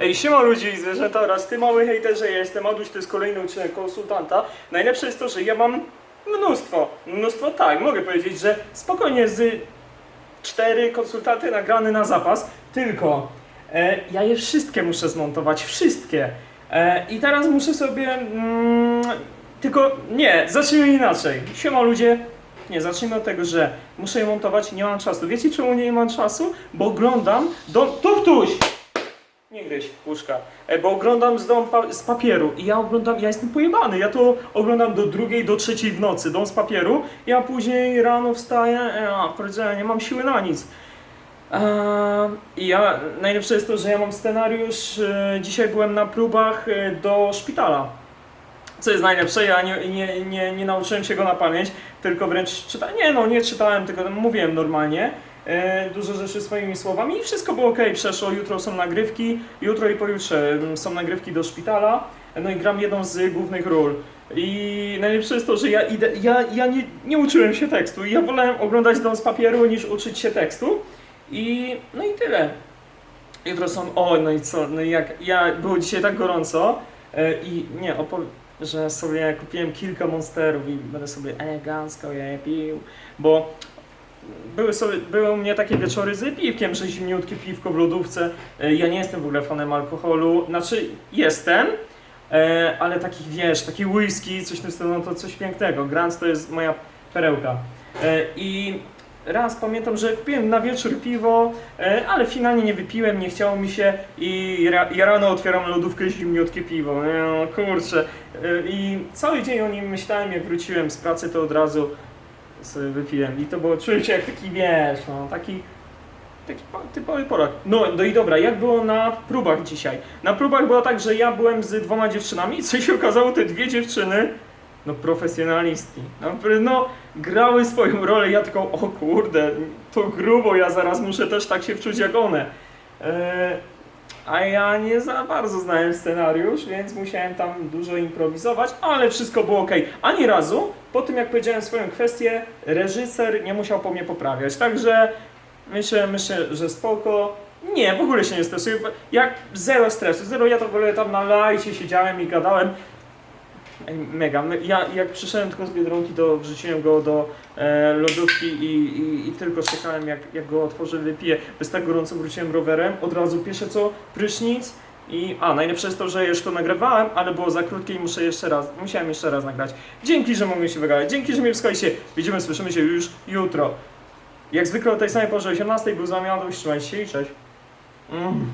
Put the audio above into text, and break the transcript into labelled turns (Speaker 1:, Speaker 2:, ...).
Speaker 1: Ej, siema ludzi i zwierzęta oraz ty mały hejterze, ja jestem Aduś, to jest kolejny odcinek konsultanta. Najlepsze jest to, że ja mam mnóstwo, mnóstwo tak, mogę powiedzieć, że spokojnie z cztery konsultanty nagrane na zapas, tylko e, ja je wszystkie muszę zmontować, wszystkie. E, I teraz muszę sobie, mm, tylko nie, zacznijmy inaczej. Siema ludzie, nie, zacznijmy od tego, że muszę je montować, nie mam czasu. Wiecie czemu nie mam czasu? Bo oglądam do... Tuptuś! Nie gryź łóżka, E, bo oglądam z, dom pa z papieru i ja oglądam, ja jestem pojebany, ja to oglądam do drugiej, do trzeciej w nocy, dom z papieru, ja później rano wstaję, e, a pierdziele, nie mam siły na nic. Eee, I ja, najlepsze jest to, że ja mam scenariusz, e, dzisiaj byłem na próbach e, do szpitala. Co jest najlepsze, ja nie, nie, nie, nie nauczyłem się go na pamięć, tylko wręcz czytałem, nie no, nie czytałem, tylko mówiłem normalnie. E, dużo rzeczy swoimi słowami i wszystko było ok, przeszło, jutro są nagrywki, jutro i pojutrze mm, są nagrywki do szpitala, no i gram jedną z głównych ról. I najlepsze jest to, że ja idę, ja, ja nie, nie uczyłem się tekstu, ja wolałem oglądać dom z papieru niż uczyć się tekstu i no i tyle. Jutro są, o no i co, no i jak, ja, było dzisiaj tak gorąco e, i nie, opowiem, że sobie kupiłem kilka monsterów i będę sobie elegancko je pił, bo były, sobie, były u mnie takie wieczory z piwkiem, że zimniutkie piwko w lodówce. E, Ja nie jestem w ogóle fanem alkoholu. Znaczy, jestem, e, ale takich wiesz, taki whisky, coś w tym stylu, no to coś pięknego. Grants to jest moja perełka. E, I raz pamiętam, że kupiłem na wieczór piwo, e, ale finalnie nie wypiłem, nie chciało mi się i ja rano otwieram lodówkę zimniutkie piwo. No, kurczę. E, I cały dzień o nim myślałem, jak wróciłem z pracy, to od razu sobie wypiłem i to było, czułem się jak taki, wiesz, no, taki, taki po- typowy Polak. No, no i dobra, jak było na próbach dzisiaj? Na próbach było tak, że ja byłem z dwoma dziewczynami co się okazało, te dwie dziewczyny, no profesjonalistki, no, no grały swoją rolę, ja tylko, o kurde, to grubo, ja zaraz muszę też tak się wczuć jak one. E, a ja nie za bardzo znałem scenariusz, więc musiałem tam dużo improwizować, ale wszystko było ok. Ani razu, po tym jak powiedziałem swoją kwestię, reżyser nie musiał po mnie poprawiać. Także myślę, myślę, że spoko. Nie, w ogóle się nie stresuję. Jak zero stresu, zero. Ja to w ogóle tam na lajcie siedziałem i gadałem. Mega. My- Ja jak przyszedłem tylko z Biedronki, to wrzuciłem go do e, lodówki i, i, i tylko czekałem jak, jak go otworzę, wypiję. Bez tak gorąco wróciłem rowerem, od razu pierwsze co, prysznic i a, najlepsze jest to, że już to nagrywałem, ale było za krótkie i muszę jeszcze raz, musiałem jeszcze raz nagrać. Dzięki, że mogłem się wygadać, dzięki, że mnie wskazaliście. Widzimy, słyszymy się już jutro. Jak zwykle o tej samej porze 18 był z wami trzymajcie się i cześć. Mm.